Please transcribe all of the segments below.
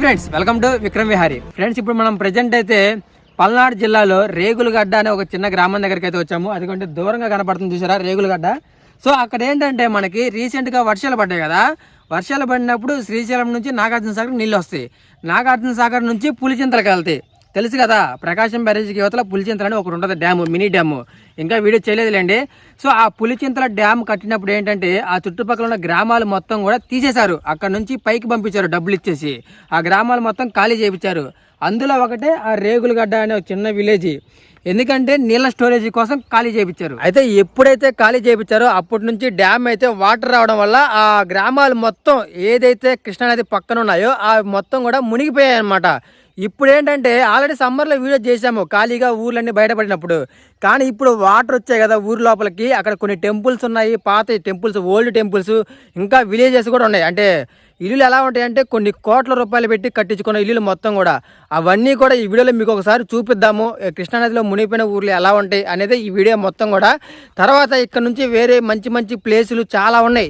Hi friends welcome to Vikram Vihari. Friends ఇప్పుడు మనం present అయితే పల్నాడు జిల్లాలో రేగులగడ్డ అనే ఒక చిన్న గ్రామం దగ్గరికి అయితే వచ్చాము. అదికంటే దూరంగా కనపడుతుంది చూసారా రేగులగడ్డ. సో అక్కడ ఏంటంటే మనకి రీసెంట్గా వర్షాలు పడ్డాయి కదా. వర్షాలు పడినప్పుడు శ్రీశైలం నుంచి నాగార్జున సాగర్ నీళ్ళు వస్తాయి. నాగార్జున సాగర్ నుంచి పులిచింతలకు వెళ్తాయి. తెలుసు కదా ప్రకాశం బ్యారేజ్కి యువతల పులిచింతలు అని ఒకటి ఉంటుంది డ్యాము మినీ డ్యాము. ఇంకా వీడియో చేయలేదులేండి. సో ఆ పులిచింతల డ్యామ్ కట్టినప్పుడు ఏంటంటే ఆ చుట్టుపక్కల ఉన్న గ్రామాలు మొత్తం కూడా తీసేశారు. అక్కడ నుంచి పైకి పంపించారు డబ్బులు ఇచ్చేసి. ఆ గ్రామాలు మొత్తం ఖాళీ చేయించారు. అందులో ఒకటే ఆ రేగులగడ్డ అనే ఒక చిన్న విలేజ్. ఎందుకంటే నీళ్ళ స్టోరేజ్ కోసం ఖాళీ చేయించారు. అయితే ఎప్పుడైతే ఖాళీ చేయించారో అప్పటి నుంచి డ్యామ్ అయితే వాటర్ రావడం వల్ల ఆ గ్రామాలు మొత్తం ఏదైతే కృష్ణానది పక్కన ఉన్నాయో ఆ మొత్తం కూడా మునిగిపోయాయి అన్నమాట ఇప్పుడు ఏంటంటే ఆల్రెడీ సమ్మర్లో వీడియో చేసాము ఖాళీగా ఊర్లన్నీ బయటపడినప్పుడు. కానీ ఇప్పుడు వాటర్ వచ్చాయి కదా ఊరు లోపలికి అక్కడ కొన్ని టెంపుల్స్ ఉన్నాయి పాత టెంపుల్స్ ఓల్డ్ టెంపుల్స్ ఇంకా విలేజెస్ కూడా ఉన్నాయి. అంటే ఇల్లులు ఎలా ఉంటాయంటే కొన్ని కోట్ల రూపాయలు పెట్టి కట్టించుకున్న ఇల్లులు మొత్తం కూడా. అవన్నీ కూడా ఈ వీడియోలో మీకు ఒకసారి చూపిద్దాము కృష్ణానదిలో మునిగిపోయిన ఊర్లు ఎలా ఉంటాయి అనేది ఈ వీడియో మొత్తం కూడా. తర్వాత ఇక్కడ నుంచి వేరే మంచి మంచి ప్లేసులు చాలా ఉన్నాయి.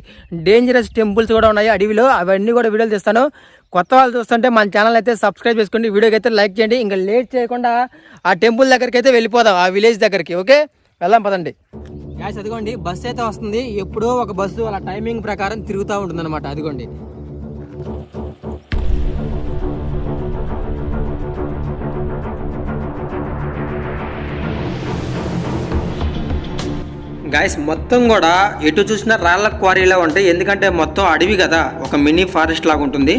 డేంజరస్ టెంపుల్స్ కూడా ఉన్నాయి అడవిలో అవన్నీ కూడా వీడియోలు తీస్తాను. కొత్త వాళ్ళు చూస్తుంటే మన ఛానల్ అయితే సబ్స్క్రైబ్ చేసుకోండి వీడియోకి అయితే లైక్ చేయండి. ఇంకా లేట్ చేయకుండా ఆ టెంపుల్ దగ్గరికి అయితే వెళ్ళిపోదాం ఆ విలేజ్ దగ్గరికి ఓకే వెళ్దాం పదండి. గ్యాస్ అదిగోండి బస్సు అయితే వస్తుంది. ఎప్పుడో ఒక బస్సు అలా టైమింగ్ ప్రకారం తిరుగుతూ ఉంటుంది అనమాట అదిగోండి. గాయస్ మొత్తం కూడా ఎటు చూసినా రాళ్ళ క్వారీలా ఉంటాయి. ఎందుకంటే మొత్తం అడవి కదా ఒక మినీ ఫారెస్ట్ లాగా ఉంటుంది.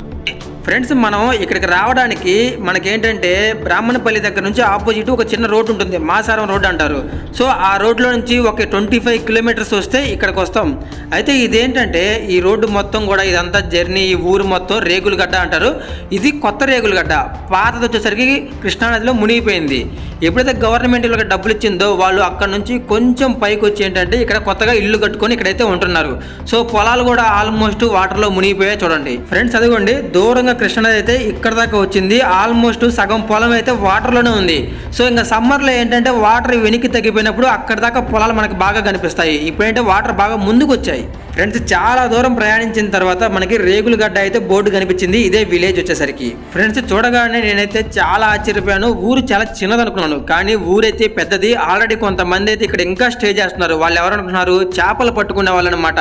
ఫ్రెండ్స్ మనం ఇక్కడికి రావడానికి మనకేంటంటే బ్రాహ్మణపల్లి దగ్గర నుంచి ఆపోజిట్ ఒక చిన్న రోడ్ ఉంటుంది మాసారం రోడ్ అంటారు. సో ఆ రోడ్లో నుంచి ఒక ట్వంటీ ఫైవ్ కిలోమీటర్స్ వస్తే ఇక్కడికి వస్తాం. అయితే ఇదేంటంటే ఈ రోడ్డు మొత్తం కూడా ఇదంతా జర్నీ ఈ ఊరు మొత్తం రేగులగడ్డ అంటారు. ఇది కొత్త రేగులగడ్డ. పాతది వచ్చేసరికి కృష్ణానదిలో మునిగిపోయింది. ఎప్పుడైతే గవర్నమెంట్ వీళ్ళకి డబ్బులు ఇచ్చిందో వాళ్ళు అక్కడ నుంచి కొంచెం పైకి వచ్చి ఏంటంటే ఇక్కడ కొత్తగా ఇల్లు కట్టుకొని ఇక్కడైతే ఉంటున్నారు. సో పొలాలు కూడా ఆల్మోస్ట్ వాటర్లో మునిగిపోయాయి చూడండి. ఫ్రెండ్స్ అదిగోండి దూరంగా కృష్ణనది అయితే ఇక్కడ దాకా వచ్చింది. ఆల్మోస్ట్ సగం పొలం అయితే వాటర్లోనే ఉంది. సో ఇంకా సమ్మర్లో ఏంటంటే వాటర్ వెనక్కి తగ్గిపోయినప్పుడు అక్కడ దాకా పొలాలు మనకి బాగా కనిపిస్తాయి. ఇప్పుడైతే వాటర్ బాగా ముందుకు వచ్చాయి ఫ్రెండ్స్ చాలా దూరం ప్రయాణించిన తర్వాత మనకి రేగులగడ్డ అయితే బోర్డు కనిపించింది. ఇదే విలేజ్ వచ్చేసరికి. ఫ్రెండ్స్ చూడగానే నేనైతే చాలా ఆశ్చర్యపోయాను. ఊరు చాలా చిన్నది అనుకున్నాను కానీ ఊరైతే పెద్దది. ఆల్రెడీ కొంతమంది అయితే ఇక్కడ ఇంకా స్టే చేస్తున్నారు. వాళ్ళు ఎవరు చేపలు పట్టుకునే వాళ్ళు అనమాట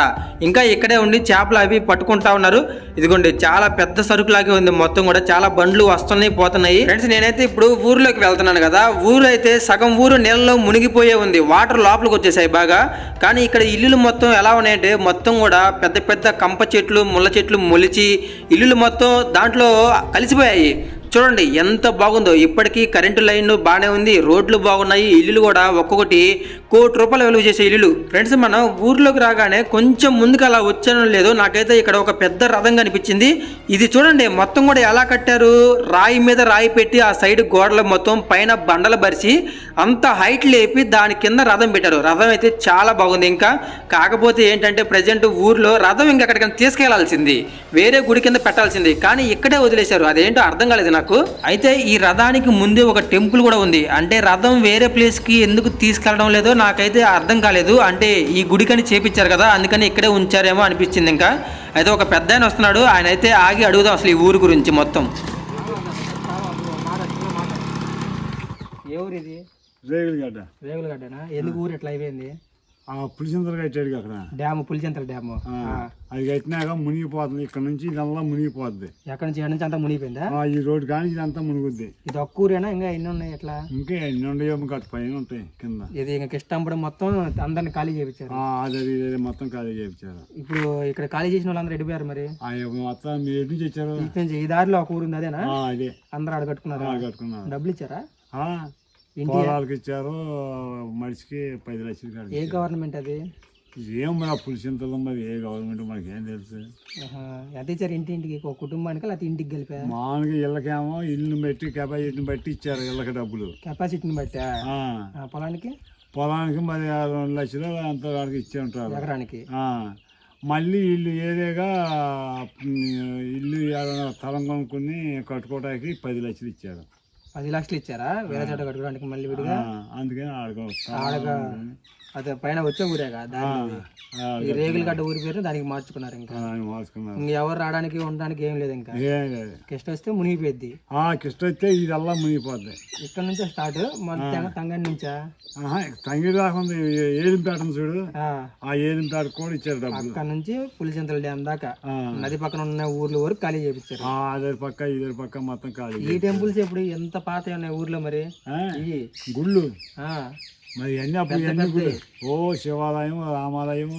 ఇంకా ఇక్కడే ఉండి చేపలు అవి పట్టుకుంటా ఉన్నారు. ఇదిగోండి చాలా పెద్ద సరుకులాగే ఉంది. మొత్తం కూడా చాలా బండ్లు వస్తున్నాయి పోతున్నాయి. ఫ్రెండ్స్ నేనైతే ఇప్పుడు ఊర్లోకి వెళ్తున్నాను కదా. ఊరు అయితే సగం ఊరు నీళ్ళలో మునిగిపోయే ఉంది. వాటర్ లోపలికి వచ్చేసాయి బాగా. కానీ ఇక్కడ ఇల్లులు మొత్తం ఎలా ఉన్నాయంటే మొత్తం మొత్తం కూడా పెద్ద పెద్ద కంప చెట్లు ముళ్ళ చెట్లు మొలిచి ఇల్లులు మొత్తం దాంట్లో కలిసిపోయాయి. చూడండి ఎంత బాగుందో. ఇప్పటికీ కరెంటు లైన్ బాగానే ఉంది. రోడ్లు బాగున్నాయి. ఇల్లులు కూడా ఒక్కొక్కటి కోటి రూపాయలు విలువ చేసే ఇల్లులు. ఫ్రెండ్స్ మనం ఊర్లోకి రాగానే కొంచెం ముందుకు అలా వచ్చానో లేదో నాకైతే ఇక్కడ ఒక పెద్ద రథం కనిపించింది. ఇది చూడండి మొత్తం కూడా ఎలా కట్టారు? రాయి మీద రాయి పెట్టి ఆ సైడ్ గోడలు మొత్తం పైన బండలు బరిచి అంత హైట్ లేపి దాని కింద రథం పెట్టారు. రథం అయితే చాలా బాగుంది. ఇంకా కాకపోతే ఏంటంటే ప్రజెంట్ ఊర్లో రథం ఇంకా అక్కడికైనా తీసుకెళ్ళాల్సింది. వేరే గుడి కింద పెట్టాల్సింది. కానీ ఇక్కడే వదిలేశారు. అదేంటో అర్థం కాలేదు నాకు. అయితే ఈ రథానికి ముందే ఒక టెంపుల్ కూడా ఉంది. అంటే రథం వేరే ప్లేస్కి ఎందుకు తీసుకెళ్ళడం లేదో నాకైతే అర్థం కాలేదు. అంటే ఈ గుడికని చేపించారు కదా అందుకని ఇక్కడే ఉంచారేమో అనిపించింది ఇంకా. అయితే ఒక పెద్ద ఆయన వస్తున్నాడు. ఆయన అయితే ఆగి అడుగుదాం అసలు ఈ ఊరు గురించి మొత్తం. ఏ ఊరు ఇది? రేగులగడ్డ. రేగులగడ్డనా? ఎందుకు ఊరు ఎట్లా అయిపోయింది? పులిచింతలు కట్టాడు అక్కడ. Dam Pulichintala dam. ఆ, అది కట్టినాక మునిగిపోతుంది. ఇక్కడ నుంచి ఇదంతా మునిగిపోద్ది. ఎక్కడి నుంచి ఎక్కడి నుంచి అంతా మునిగిపోయిందా? ఈ రోడ్డు కానీ ఇదంతా మునుగుద్ది. ఇది ఒక్క ఊరేనా? ఇంకా ఎన్ని ఉన్నాయి ఎట్లా ఇంకా ఎన్ని ఉండయో కట్ట పైన ఉంటాయి కింద. ఇది ఇంకా కిష్టంపడం మొత్తం అందరిని ఖాళీ చేయించారు. అది అది మొత్తం ఖాళీ చేయించారు. ఇప్పుడు ఇక్కడ ఖాళీ చేసిన వాళ్ళందరూ ఎడిపోయారు మరి? మొత్తం మీరు ఎటు నుంచి నుంచి ఈ దారిలో ఒక ఊరు ఉంది అదేనా? అదే. అందరూ అడగట్టుకున్నారా ఆ, కట్టుకున్నారు. డబ్బులు ఇచ్చారా? పొలాలకు ఇచ్చారు మనిషికి పది లక్షలు కాదు ఏ గవర్నమెంట్ అది? ఏం పులిచింతలు మరి ఏ గవర్నమెంట్ మనకి ఏం తెలుసు. ఎంత ఇచ్చారు ఇంటి ఇంటికి ఒక కుటుంబానికి లేకపోతే ఇంటికి గెలిపా మామూలుగా ఇళ్ళకేమో ఇల్లుని బట్టి కెపాసిటీని బట్టి ఇచ్చారు ఇళ్ళకి డబ్బులు. కెపాసిటీని బట్టా? పొలానికి? పొలానికి మరి రెండు లక్షలు అంత వాడికి ఇచ్చి ఉంటారు. ఎకరానికి? మళ్ళీ ఇల్లు ఏదేగా ఇల్లు ఏదైనా స్థలం కొనుక్కుని కట్టుకోవడానికి పది లక్షలు ఇచ్చారు. పది లక్షలు ఇచ్చారా? వేరే చోట కట్టుకోవడానికి మళ్ళీ విడిగా? అందుకని ఆడుకో ఆడగా అదే పైన వచ్చే ఊరేగా ఆ, దాని ఈ రేగులు గడ్డ ఊరి పేరు దానికి మార్చుకున్నారు ఇంకా. ఇంక ఎవరు రావడానికి ఉండడానికి ఏం లేదు ఇంకా. కిష్ట వస్తే మునిగిపోయింది ఆ కిష్ట వస్తే ఇదల్లా మునిగిపోద్ది. ఇక్కడ నుంచే స్టార్ట్. మన తంగడి నుంచా? తంగిడి రాకుండా ఏలింపేటను చూడు. ఆ, ఏలింపేట కూడా ఇచ్చారు డబ్బులు. అక్కడ నుంచి పులిచింతల డ్యామ్ దాకా. నది పక్కన ఉన్న ఊర్ల వరకు ఖాళీ చేపించారు ఆ, అదే పక్క ఇదే పక్క మొత్తం ఖాళీ ఈ టెంపుల్స్ ఇప్పుడు ఎంత పాత ఉన్నాయి ఊర్లో మరి? గుళ్ళు. ఆ, మరి అన్ని అప్పుడు ఎన్ని గుళ్ళు. ఓ శివాలయం రామాలయం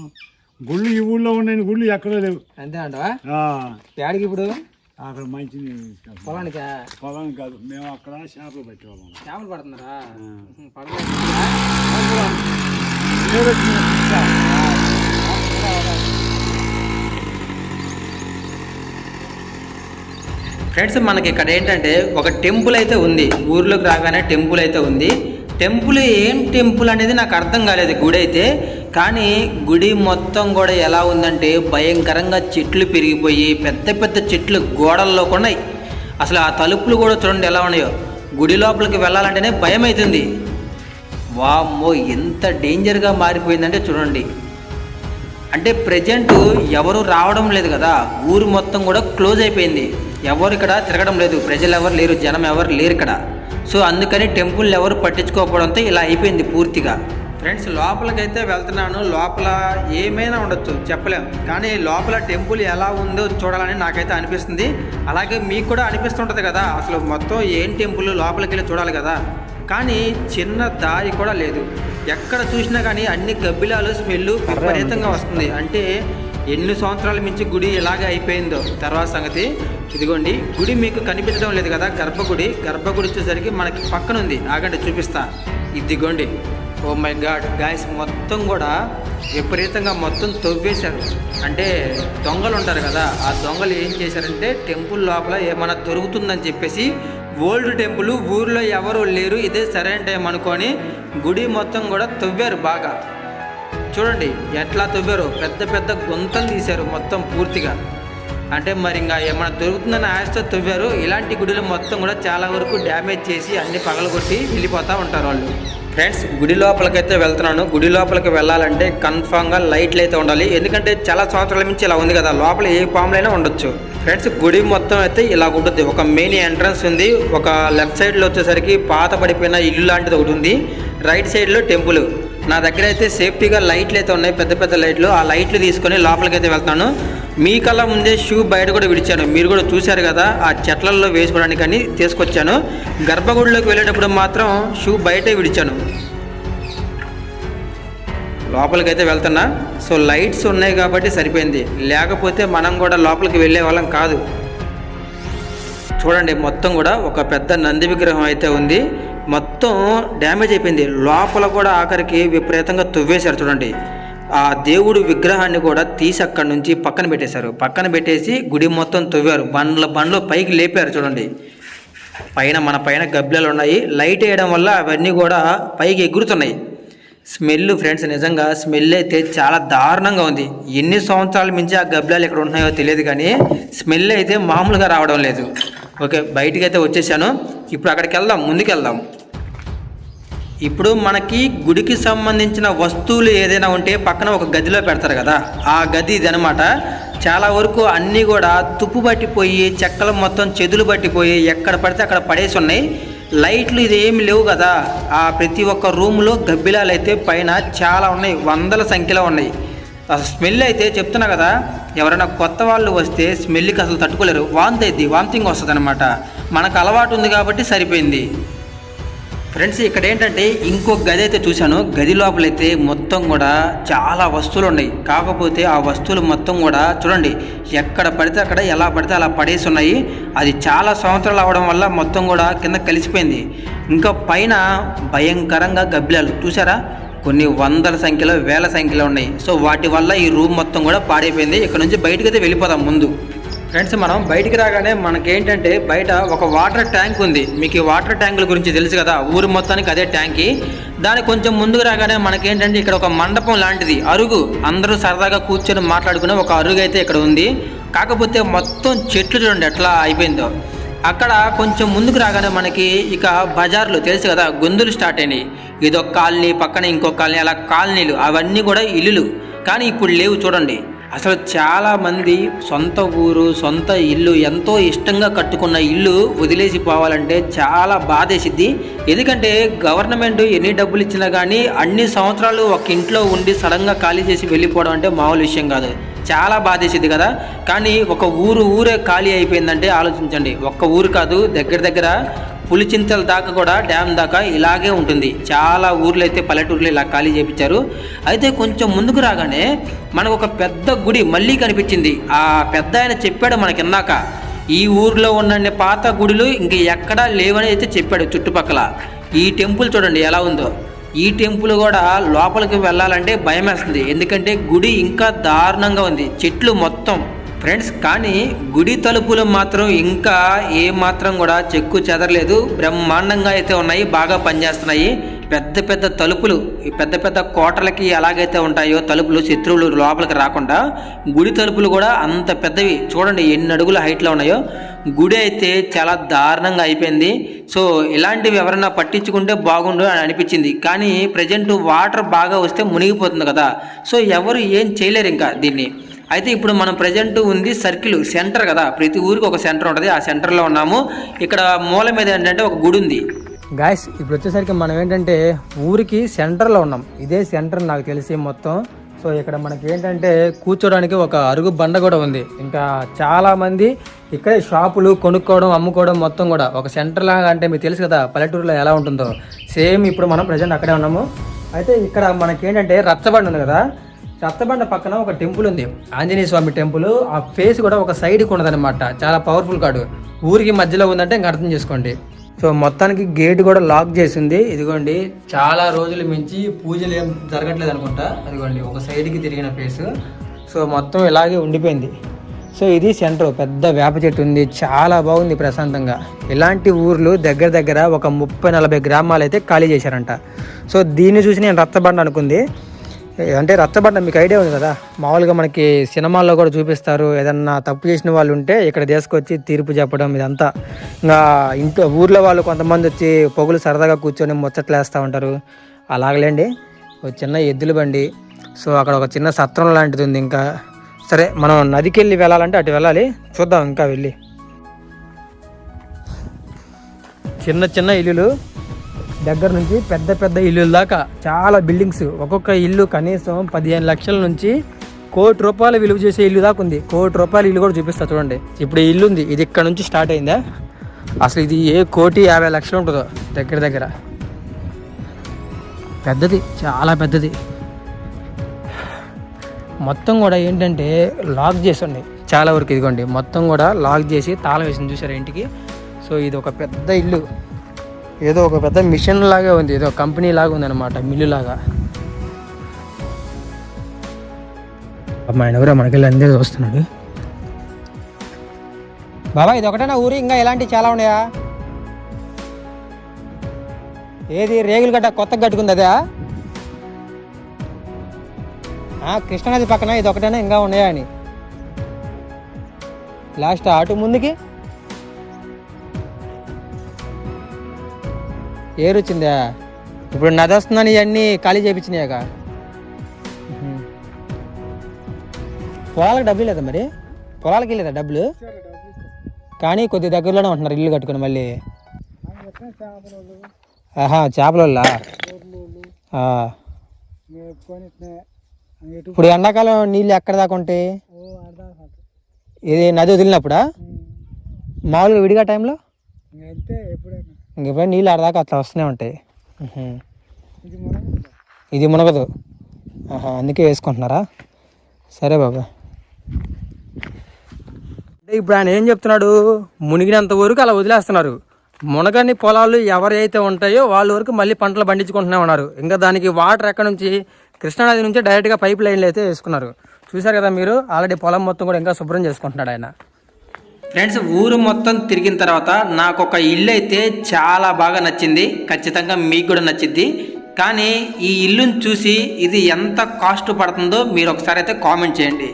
గుళ్ళు ఈ ఊళ్ళో ఉన్నాయి గుళ్ళు ఎక్కడో లేవు. అంతే అంటవా? ఆ, పేడకి ఇప్పుడు? అక్కడ మంచి. పొలానికా? పొలం కాదు మేము అక్కడ చేపలు పెట్టేవాళ్ళం. చేపలు పడుతున్నారా? ఫ్రెండ్స్ మనకి ఇక్కడ ఏంటంటే ఒక టెంపుల్ అయితే ఉంది. ఊర్లోకి రాగానే టెంపుల్ అయితే ఉంది. టెంపుల్ ఏం టెంపుల్ అనేది నాకు అర్థం కాలేదు గుడి అయితే కానీ గుడి మొత్తం కూడా ఎలా ఉందంటే భయంకరంగా చెట్లు పెరిగిపోయి పెద్ద పెద్ద చెట్లు గోడల్లో కూడా ఉన్నాయి అసలు ఆ తలుపులు కూడా చూడండి ఎలా ఉన్నాయో. గుడి లోపలికి వెళ్ళాలంటేనే భయం అవుతుంది వామ్మో ఎంత డేంజర్గా మారిపోయిందంటే చూడండి. అంటే ప్రజెంట్ ఎవరు రావడం లేదు కదా ఊరు మొత్తం కూడా క్లోజ్ అయిపోయింది. ఎవరు ఇక్కడ తిరగడం లేదు. ప్రజలు ఎవరు లేరు జనం ఎవరు లేరు ఇక్కడ. సో అందుకని టెంపుల్ ఎవరు పట్టించుకోకపోవడంతో ఇలా అయిపోయింది పూర్తిగా. ఫ్రెండ్స్ లోపలికైతే వెళ్తున్నాను. లోపల ఏమైనా ఉండొచ్చు చెప్పలేం. కానీ లోపల టెంపుల్ ఎలా ఉందో చూడాలని నాకైతే అనిపిస్తుంది. అలాగే మీకు కూడా అనిపిస్తుంటుంది కదా అసలు మొత్తం ఏం టెంపుల్ లోపలికి వెళ్ళి చూడాలి కదా. కానీ చిన్న దారి కూడా లేదు. ఎక్కడ చూసినా కానీ అన్ని గబ్బిలాలు స్మెల్ విపరీతంగా వస్తుంది. అంటే ఎన్ని సంవత్సరాల మించి గుడి ఇలాగే అయిపోయిందో తర్వాత సంగతి. ఇదిగోండి గుడి మీకు కనిపించడం లేదు కదా గర్భగుడి. గర్భగుడి వచ్చేసరికి మనకి పక్కన ఉంది ఆగండి చూపిస్తా. ఇదిగోండి. ఓ మై గాడ్ గాయస్ మొత్తం కూడా విపరీతంగా మొత్తం తవ్వేశారు. అంటే దొంగలు ఉంటారు కదా ఆ దొంగలు ఏం చేశారంటే టెంపుల్ లోపల ఏమైనా దొరుకుతుందని చెప్పేసి ఓల్డ్ టెంపుల్ ఊర్లో ఎవరు లేరు ఇదే సరైన టైం అనుకొని గుడి మొత్తం కూడా తవ్వారు బాగా. చూడండి ఎట్లా తవ్వారు పెద్ద పెద్ద గుంతలు తీశారు మొత్తం పూర్తిగా. అంటే మరి ఇంకా ఏమైనా దొరుకుతుందని ఆశతో తవ్వారు. ఇలాంటి గుడిలు మొత్తం కూడా చాలా వరకు డ్యామేజ్ చేసి అన్ని పగలగొట్టి వెళ్ళిపోతూ ఉంటారు వాళ్ళు. ఫ్రెండ్స్ గుడి లోపలికైతే వెళ్తున్నాను. గుడి లోపలికి వెళ్ళాలంటే కన్ఫామ్గా లైట్లు అయితే ఉండాలి. ఎందుకంటే చాలా సంవత్సరాల నుంచి ఇలా ఉంది కదా. లోపల ఏ పాములైనా ఉండొచ్చు. ఫ్రెండ్స్ గుడి మొత్తం అయితే ఇలా ఉంటుంది. ఒక మెయిన్ ఎంట్రన్స్ ఉంది. ఒక లెఫ్ట్ సైడ్లో వచ్చేసరికి పాత పడిపోయిన ఇల్లు లాంటిది ఒకటి ఉంది. రైట్ సైడ్లో టెంపుల్. నా దగ్గర అయితే సేఫ్టీగా లైట్లు అయితే ఉన్నాయి పెద్ద పెద్ద లైట్లు. ఆ లైట్లు తీసుకొని లోపలికి అయితే వెళ్తాను. మీ కల్లా ముందే షూ బయట కూడా విడిచాను. మీరు కూడా చూశారు కదా ఆ చెట్లలో వేసుకోవడానికి అని తీసుకొచ్చాను. గర్భగుడిలోకి వెళ్ళేటప్పుడు మాత్రం షూ బయటే విడిచాను. లోపలికైతే వెళ్తున్నా. సో లైట్స్ ఉన్నాయి కాబట్టి సరిపోయింది. లేకపోతే మనం కూడా లోపలికి వెళ్ళే వాళ్ళం కాదు. చూడండి మొత్తం కూడా ఒక పెద్ద నంది విగ్రహం అయితే ఉంది. మొత్తం డ్యామేజ్ అయిపోయింది. లోపల కూడా ఆఖరికి విపరీతంగా తువ్వేశారు చూడండి. ఆ దేవుడు విగ్రహాన్ని కూడా తీసి అక్కడి నుంచి పక్కన పెట్టేశారు. పక్కన పెట్టేసి గుడి మొత్తం తువ్వారు. బండ్ల బండ్లు పైకి లేపారు చూడండి. పైన మన పైన గబ్బిలలు ఉన్నాయి. లైట్ వేయడం వల్ల అవన్నీ కూడా పైకి ఎగురుతున్నాయి. స్మెల్ ఫ్రెండ్స్ నిజంగా స్మెల్ అయితే చాలా దారుణంగా ఉంది. ఎన్ని సంవత్సరాల మించి ఆ గబ్బిలాలు ఎక్కడ ఉన్నాయో తెలియదు కానీ స్మెల్ అయితే మామూలుగా రావడం లేదు. ఓకే బయటికి అయితే వచ్చేసాను. ఇప్పుడు అక్కడికి వెళ్దాం ముందుకు వెళ్దాం ఇప్పుడు మనకి గుడికి సంబంధించిన వస్తువులు ఏదైనా ఉంటే పక్కన ఒక గదిలో పెడతారు కదా ఆ గది ఇది అనమాట చాలా వరకు అన్నీ కూడా తుప్పు పట్టిపోయి చెక్కలు మొత్తం చెదులు పట్టిపోయి ఎక్కడ పడితే అక్కడ పడేసి ఉన్నాయి. లైట్లు ఇది ఏమి లేవు కదా ఆ ప్రతి ఒక్క రూమ్లో గబ్బిలాలు అయితే పైన చాలా ఉన్నాయి వందల సంఖ్యలో ఉన్నాయి. అసలు స్మెల్ అయితే చెప్తున్నా కదా ఎవరైనా కొత్త వాళ్ళు వస్తే స్మెల్కి అసలు తట్టుకోలేరు. వాంతి అయింది వాంతింగ్ వస్తుంది అనమాట మనకు అలవాటు ఉంది కాబట్టి సరిపోయింది. ఫ్రెండ్స్ ఇక్కడ ఏంటంటే ఇంకో గది అయితే చూశాను. గది లోపలైతే మొత్తం కూడా చాలా వస్తువులు ఉన్నాయి. కాకపోతే ఆ వస్తువులు మొత్తం కూడా చూడండి ఎక్కడ పడితే అక్కడ ఎలా పడితే అలా పడేసి ఉన్నాయి. అది చాలా సంవత్సరాలు అవడం వల్ల మొత్తం కూడా కింద కలిసిపోయింది. ఇంకా పైన భయంకరంగా గబ్బిలాలు. చూసారా కొన్ని వందల సంఖ్యలో వేల సంఖ్యలో ఉన్నాయి. సో వాటి వల్ల ఈ రూమ్ మొత్తం కూడా పాడైపోయింది. ఇక్కడ నుంచి బయటకైతే వెళ్ళిపోదాం ముందు. ఫ్రెండ్స్ మనం బయటికి రాగానే మనకేంటంటే బయట ఒక వాటర్ ట్యాంక్ ఉంది. మీకు ఈ వాటర్ ట్యాంకుల గురించి తెలుసు కదా ఊరు మొత్తానికి అదే ట్యాంకి. దాని కొంచెం ముందుకు రాగానే మనకేంటంటే ఇక్కడ ఒక మండపం లాంటిది. అరుగు. అందరూ సరదాగా కూర్చొని మాట్లాడుకునే ఒక అరుగు అయితే ఇక్కడ ఉంది. కాకపోతే మొత్తం చెట్లు చూడండి ఎట్లా అయిపోయిందో. అక్కడ కొంచెం ముందుకు రాగానే మనకి ఇక బజార్లు తెలుసు కదా గొంతులు స్టార్ట్ అయినాయి. ఇదొక కాలనీ పక్కన ఇంకో కాలనీ అలా కాలనీలు అవన్నీ కూడా ఇల్లులు. కానీ ఇప్పుడు లేవు చూడండి. అసలు చాలామంది సొంత ఊరు సొంత ఇల్లు ఎంతో ఇష్టంగా కట్టుకున్న ఇల్లు వదిలేసి పోవాలంటే చాలా బాధేసిద్ది. ఎందుకంటే గవర్నమెంట్ ఎన్ని డబ్బులు ఇచ్చినా కానీ అన్ని సంవత్సరాలు ఒక ఇంట్లో ఉండి సడన్గా ఖాళీ చేసి వెళ్ళిపోవడం అంటే మామూలు విషయం కాదు. చాలా బాధేసింది కదా. కానీ ఒక ఊరు ఊరే ఖాళీ అయిపోయిందంటే ఆలోచించండి. ఒక్క ఊరు కాదు దగ్గర దగ్గర పులిచింతల దాకా కూడా డ్యామ్ దాకా ఇలాగే ఉంటుంది. చాలా ఊర్లు అయితే పల్లెటూర్లు ఇలా ఖాళీ చేయించారు అయితే కొంచెం ముందుకు రాగానే మనకు ఒక పెద్ద గుడి మళ్ళీ కనిపించింది. ఆ పెద్ద ఆయన చెప్పాడు మనకి ఇందాక. ఈ ఊర్లో ఉన్న పాత గుడులు ఇంక ఎక్కడా లేవని అయితే చెప్పాడు చుట్టుపక్కల. ఈ టెంపుల్ చూడండి ఎలా ఉందో. ఈ టెంపుల్ కూడా లోపలికి వెళ్ళాలంటే భయం వేస్తుంది ఎందుకంటే గుడి ఇంకా దారుణంగా ఉంది. చెట్లు మొత్తం. ఫ్రెండ్స్ కానీ గుడి తలుపులు మాత్రం ఇంకా ఏ మాత్రం కూడా చెక్కు చెదరలేదు. బ్రహ్మాండంగా అయితే ఉన్నాయి బాగా పనిచేస్తున్నాయి. పెద్ద పెద్ద తలుపులు ఈ పెద్ద పెద్ద కోటలకి ఎలాగైతే ఉంటాయో తలుపులు శత్రువులు లోపలికి రాకుండా గుడి తలుపులు కూడా అంత పెద్దవి. చూడండి ఎన్ని అడుగుల హైట్లో ఉన్నాయో. గుడి అయితే చాలా దారుణంగా అయిపోయింది. సో ఇలాంటివి ఎవరైనా పట్టించుకుంటే బాగుండు అని అనిపించింది. కానీ ప్రజెంట్ వాటర్ బాగా వస్తే మునిగిపోతుంది కదా. సో ఎవరు ఏం చేయలేరు ఇంకా దీన్ని. అయితే ఇప్పుడు మనం ప్రజెంట్ ఉంది సర్కిల్ సెంటర్ కదా. ప్రతి ఊరికి ఒక సెంటర్ ఉంటుంది. ఆ సెంటర్లో ఉన్నాము. ఇక్కడ మూల మీద ఏంటంటే ఒక గుడి ఉంది. గాయస్ ఇప్పుడు వచ్చేసరికి మనం ఏంటంటే ఊరికి సెంటర్లో ఉన్నాం. ఇదే సెంటర్ నాకు తెలిసి మొత్తం. సో ఇక్కడ మనకి ఏంటంటే కూర్చోడానికి ఒక అరుగు బండ కూడా ఉంది. ఇంకా చాలామంది ఇక్కడే షాపులు కొనుక్కోవడం అమ్ముకోవడం మొత్తం కూడా ఒక సెంటర్ లాగా అంటే మీకు తెలుసు కదా పల్లెటూరులో ఎలా ఉంటుందో. సేమ్ ఇప్పుడు మనం ప్రజెంట్ అక్కడే ఉన్నాము. అయితే ఇక్కడ మనకి ఏంటంటే రచ్చబండ ఉంది కదా. రత్తబండ పక్కన ఒక టెంపుల్ ఉంది. ఆంజనేయ స్వామి టెంపుల్. ఆ ఫేస్ కూడా ఒక సైడ్కి ఉన్నదన్నమాట. చాలా పవర్ఫుల్ కాడు ఊరికి మధ్యలో ఉందంటే ఇంకా అర్థం చేసుకోండి. సో మొత్తానికి గేట్ కూడా లాక్ చేసింది. ఇదిగోండి చాలా రోజులు మించి పూజలు ఏం జరగట్లేదు అనుకుంటా. అదిగోండి ఒక సైడ్కి తిరిగిన ఫేస్ సో మొత్తం ఇలాగే ఉండిపోయింది. సో ఇది సెంటర్ పెద్ద వేప చెట్టు ఉంది. చాలా బాగుంది ప్రశాంతంగా. ఇలాంటి ఊర్లు దగ్గర దగ్గర ఒక ముప్పై నలభై గ్రామాలు అయితే ఖాళీ చేశారంట. సో దీన్ని చూసి నేను రత్తబండ అనుకుంది. అంటే రచ్చబండ మీకు ఐడియా ఉంది కదా? మామూలుగా మనకి సినిమాల్లో కూడా చూపిస్తారు. ఏదన్నా తప్పు చేసిన వాళ్ళు ఉంటే ఇక్కడ తీసుకొచ్చి తీర్పు చెప్పడం ఇదంతా. ఇంకా ఇంట్లో ఊర్లో వాళ్ళు కొంతమంది వచ్చి పొగులు సరదాగా కూర్చొని ముచ్చట్లు వేస్తూ ఉంటారు. అలాగలేండి. ఒక చిన్న ఎద్దుల బండి. సో అక్కడ ఒక చిన్న సత్రం లాంటిది ఉంది ఇంకా. సరే మనం నదికి వెళ్ళి వెళ్ళాలంటే అటు వెళ్ళాలి. చూద్దాం ఇంకా వెళ్ళి. చిన్న చిన్న ఇల్లులు. దగ్గర నుంచి పెద్ద పెద్ద ఇల్లుల దాకా చాలా బిల్డింగ్స్. ఒక్కొక్క ఇల్లు కనీసం పదిహేను లక్షల నుంచి కోటి రూపాయలు విలువ చేసే ఇల్లు దాకా ఉంది. కోటి రూపాయల ఇల్లు కూడా చూపిస్తా చూడండి. ఇప్పుడు ఈ ఇల్లు ఉంది. ఇది ఇక్కడ నుంచి స్టార్ట్ అయిందా? అసలు ఇది ఏ కోటి యాభై లక్షలు ఉంటుందో దగ్గర దగ్గర. పెద్దది చాలా పెద్దది. మొత్తం కూడా ఏంటంటే లాక్ చేసి ఉన్నాయి చాలా వరకు ఇదిగోండి మొత్తం కూడా లాక్ చేసి తాళం వేసింది. చూసారా ఇంటికి? సో ఇది ఒక పెద్ద ఇల్లు. ఏదో ఒక పెద్ద మిషన్ లాగా ఉంది ఏదో కంపెనీ లాగా ఉంది అనమాట మిల్లు లాగా. మా ఆయన ఎవరో మనకెళ్ళి అందరూ వస్తున్నాడు బాబా ఇది ఒకటేనా ఊరు? ఇంకా ఇలాంటివి చాలా ఉన్నాయా? ఏది రేగులు గడ్డ కొత్తగా కట్టుకుంది అదే? కృష్ణానది పక్కన ఇది ఒకటేనా? ఇంకా ఉన్నాయా అని. లాస్ట్ అటు ముందుకి. ఏరు వచ్చిందా ఇప్పుడు నది వస్తుందని ఇవన్నీ ఖాళీ చేయించినాయాక పొలాలకు డబ్బులు లేదా మరి? పొలాలకి లేదా డబ్బులు? కానీ కొద్ది దగ్గరలోనే ఉంటున్నారు ఇల్లు కట్టుకుని మళ్ళీ. ఆహా చేపల ఇప్పుడు ఎండాకాలం నీళ్ళు ఎక్కడ దాకా ఉంటాయి? ఇది నది వదిలినప్పుడా? మామూలుగా విడిగా టైంలో? ఎప్పుడైనా. నీళ్ళు ఆడదాకా అట్లా వస్తూనే ఉంటాయి. ఇది మునగదు. అందుకే వేసుకుంటున్నారా? సరే బాబా. ఇప్పుడు ఆయన ఏం చెప్తున్నాడు? మునిగినంత వరకు అలా వదిలేస్తున్నారు. మునగని పొలాలు ఎవరైతే ఉంటాయో వాళ్ళ వరకు మళ్ళీ పంటలు పండించుకుంటూనే ఉన్నారు. ఇంకా దానికి వాటర్ ఎక్కడ నుంచి? కృష్ణానది నుంచి డైరెక్ట్గా పైప్ లైన్లు అయితే వేసుకున్నారు. చూసారు కదా మీరు? ఆల్రెడీ పొలం మొత్తం కూడా ఇంకా శుభ్రం చేసుకుంటున్నాడు ఆయన. ఫ్రెండ్స్ ఊరు మొత్తం తిరిగిన తర్వాత నాకు ఒక ఇల్లు అయితే చాలా బాగా నచ్చింది. ఖచ్చితంగా మీకు కూడా నచ్చింది కానీ ఈ ఇల్లును చూసి ఇది ఎంత కాస్ట్ పడుతుందో మీరు ఒకసారి అయితే కామెంట్ చేయండి.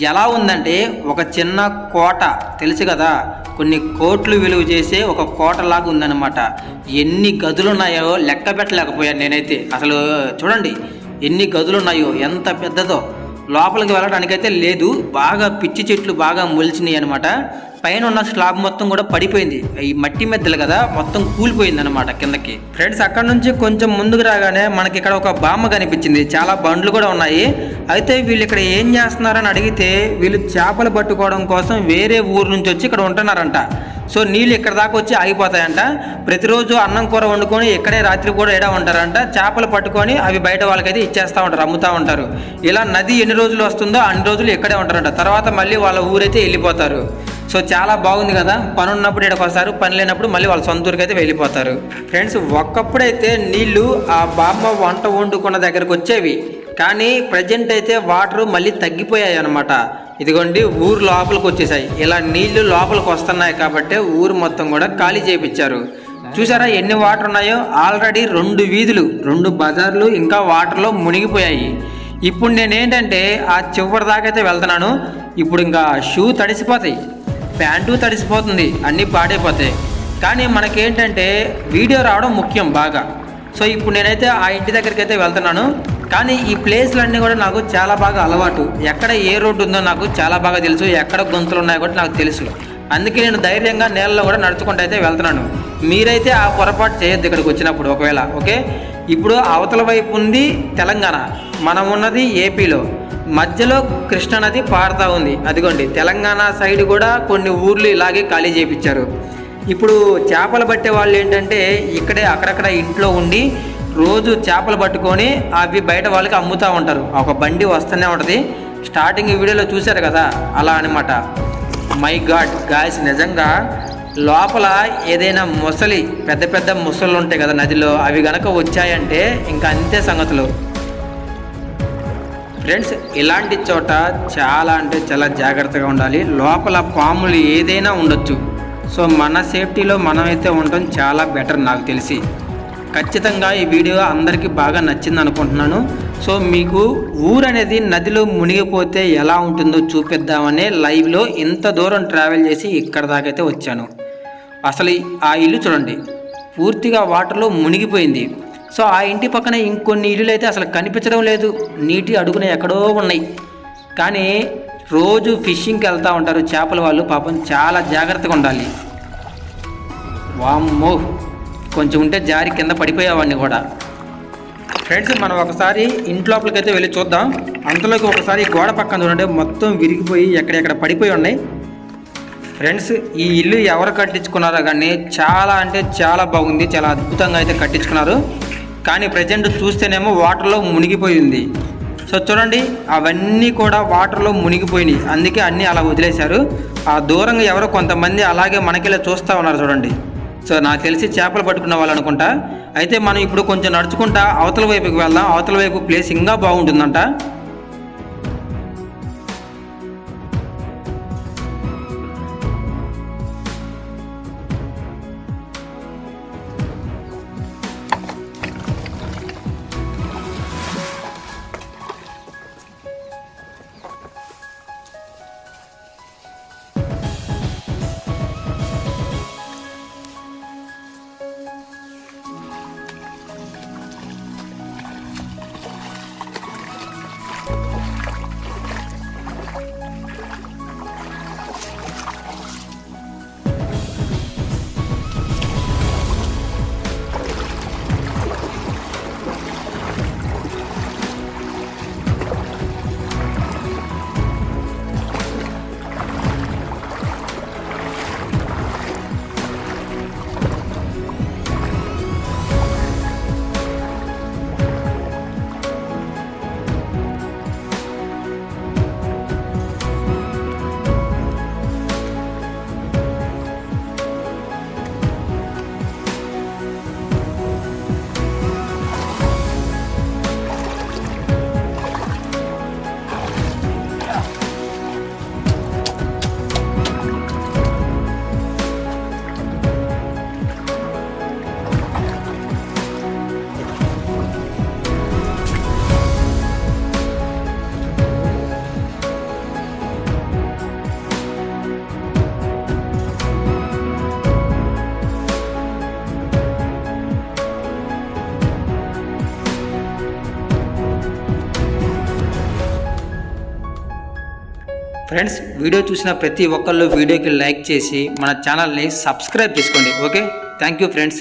ఎలా ఉందంటే ఒక చిన్న కోట తెలుసు కదా? కొన్ని కోట్లు విలువ చేసే ఒక కోటలాగా ఉందన్నమాట. ఎన్ని గదులు ఉన్నాయో లెక్క పెట్టలేకపోయాను నేనైతే. అసలు చూడండి ఎన్ని గదులు ఉన్నాయో ఎంత పెద్దదో. లోపలికి వెళ్ళడానికైతే లేదు బాగా పిచ్చి చెట్లు బాగా మొలిచినాయి అనమాట పైన ఉన్న స్లాబ్ మొత్తం కూడా పడిపోయింది. ఈ మట్టి మెద్దలు కదా మొత్తం కూలిపోయింది అనమాట కిందకి. ఫ్రెండ్స్ అక్కడ నుంచి కొంచెం ముందుకు రాగానే మనకి ఇక్కడ ఒక బామ్మ కనిపించింది. చాలా బండ్లు కూడా ఉన్నాయి. అయితే వీళ్ళు ఇక్కడ ఏం చేస్తున్నారని అడిగితే వీళ్ళు చేపలు పట్టుకోవడం కోసం వేరే ఊరు నుంచి వచ్చి ఇక్కడ ఉంటున్నారంట. సో నీళ్ళు ఇక్కడ దాకా వచ్చి ఆగిపోతాయంట. ప్రతిరోజు అన్నం కూర వండుకొని ఇక్కడే రాత్రి కూడా ఏడా ఉంటారంట. చేపలు పట్టుకొని అవి బయట వాళ్ళకైతే ఇచ్చేస్తూ ఉంటారు అమ్ముతూ ఉంటారు. ఇలా నది ఎన్ని రోజులు వస్తుందో అన్ని రోజులు ఇక్కడే ఉంటారంట. తర్వాత మళ్ళీ వాళ్ళ ఊరైతే వెళ్ళిపోతారు. సో చాలా బాగుంది కదా. పని ఉన్నప్పుడు ఇక్కడికి వస్తారు పని లేనప్పుడు మళ్ళీ వాళ్ళ సొంత ఊరికి అయితే వెళ్ళిపోతారు. ఫ్రెండ్స్ ఒక్కప్పుడైతే నీళ్ళు ఆ బామ్మ వంట వండుకున్న దగ్గరకు వచ్చేవి. కానీ ప్రజెంట్ అయితే వాటర్ మళ్ళీ తగ్గిపోయాయి అనమాట ఇదిగోండి ఊరు లోపలికి వచ్చేసాయి. ఇలా నీళ్ళు లోపలికి వస్తున్నాయి కాబట్టి ఊరు మొత్తం కూడా ఖాళీ చేయించారు చూసారా ఎన్ని వాటర్ ఉన్నాయో? ఆల్రెడీ రెండు వీధులు రెండు బజార్లు ఇంకా వాటర్లో మునిగిపోయాయి. ఇప్పుడు నేనేంటంటే ఆ చివరి దాకా అయితే వెళ్తున్నాను. ఇప్పుడు ఇంకా షూ తడిసిపోతాయి. ప్యాంటు తడిసిపోతుంది అన్నీ పాడైపోతాయి. కానీ మనకేంటంటే వీడియో రావడం ముఖ్యం బాగా. సో ఇప్పుడు నేనైతే ఆ ఇంటి దగ్గరికి అయితే వెళ్తున్నాను. కానీ ఈ ప్లేస్లన్నీ కూడా నాకు చాలా బాగా అలవాటు. ఎక్కడ ఏ రోడ్డు ఉందో నాకు చాలా బాగా తెలుసు ఎక్కడ గొంతులు ఉన్నాయో కూడా నాకు తెలుసు. అందుకే నేను ధైర్యంగా నేలలో కూడా నడుచుకుంటూ అయితే వెళ్తున్నాను. మీరైతే ఆ పొరపాటు చేయొద్దు ఇక్కడికి వచ్చినప్పుడు ఒకవేళ ఓకే? ఇప్పుడు అవతల వైపు ఉంది తెలంగాణ. మనం ఉన్నది ఏపీలో. మధ్యలో కృష్ణానది పారుతా ఉంది. అదిగోండి తెలంగాణ సైడ్ కూడా కొన్ని ఊర్లు ఇలాగే ఖాళీ చేయించారు ఇప్పుడు చేపలు పట్టే వాళ్ళు ఏంటంటే ఇక్కడే అక్కడక్కడ ఇంట్లో ఉండి రోజు చేపలు పట్టుకొని అవి బయట వాళ్ళకి అమ్ముతూ ఉంటారు. ఒక బండి వస్తూనే ఉంటుంది. స్టార్టింగ్ వీడియోలో చూశారు కదా అలా అనమాట మై గాడ్ గాయస్ నిజంగా లోపల ఏదైనా ముసలి పెద్ద పెద్ద ముసళ్ళు ఉంటాయి కదా నదిలో అవి గనక వచ్చాయంటే ఇంకా అంతే సంగతులు. ఫ్రెండ్స్ ఇలాంటి చోట చాలా అంటే చాలా జాగ్రత్తగా ఉండాలి. లోపల పాములు ఏదైనా ఉండొచ్చు. సో మన సేఫ్టీలో మనమైతే ఉండటం చాలా బెటర్ నాకు తెలిసి. ఖచ్చితంగా ఈ వీడియో అందరికీ బాగా నచ్చింది అనుకుంటున్నాను. సో మీకు ఊరు అనేది నదిలో మునిగిపోతే ఎలా ఉంటుందో చూపిద్దామనే లైవ్లో ఇంత దూరం ట్రావెల్ చేసి ఇక్కడ దాకైతే వచ్చాను. అసలు ఆ ఇల్లు చూడండి. పూర్తిగా వాటర్లో మునిగిపోయింది. సో ఆ ఇంటి పక్కన ఇంకొన్ని ఇల్లులు అయితే అసలు కనిపించడం లేదు. నీటి అడుగున ఎక్కడో ఉన్నాయి. కానీ రోజు ఫిషింగ్కి వెళ్తూ ఉంటారు చేపల వాళ్ళు. పాపం చాలా జాగ్రత్తగా ఉండాలి. వామ్మో కొంచెం ఉంటే జారి కింద పడిపోయేవాడిని కూడా. ఫ్రెండ్స్ మనం ఒకసారి ఇంట్లోపలికైతే వెళ్ళి చూద్దాం. అంతలోకి ఒకసారి గోడ పక్కన చూడండి. మొత్తం విరిగిపోయి ఎక్కడెక్కడ పడిపోయి ఉన్నాయి. ఫ్రెండ్స్ ఈ ఇల్లు ఎవరు కట్టించుకున్నారో కానీ చాలా అంటే చాలా బాగుంది. చాలా అద్భుతంగా అయితే కట్టించుకున్నారు. కానీ ప్రజెంట్ చూస్తేనేమో వాటర్లో మునిగిపోయింది. సో చూడండి అవన్నీ కూడా వాటర్లో మునిగిపోయినాయి. అందుకే అన్నీ అలా వదిలేశారు. ఆ దూరంగా ఎవరో కొంతమంది అలాగే మనకిలా చూస్తూ ఉన్నారు చూడండి. సో నాకు తెలిసి చేపలు పట్టుకున్న వాళ్ళు అనుకుంటా. అయితే మనం ఇప్పుడు కొంచెం నడుచుకుంటా అవతల వైపుకి వెళ్దాం. అవతల వైపు ప్లేస్ ఇంకా బాగుంటుందంట. ఫ్రెండ్స్ వీడియో చూసిన ప్రతి ఒక్కళ్ళు వీడియోకి లైక్ చేసి మన ఛానల్ని సబ్స్క్రైబ్ చేసుకోండి ఓకే? Thank you friends.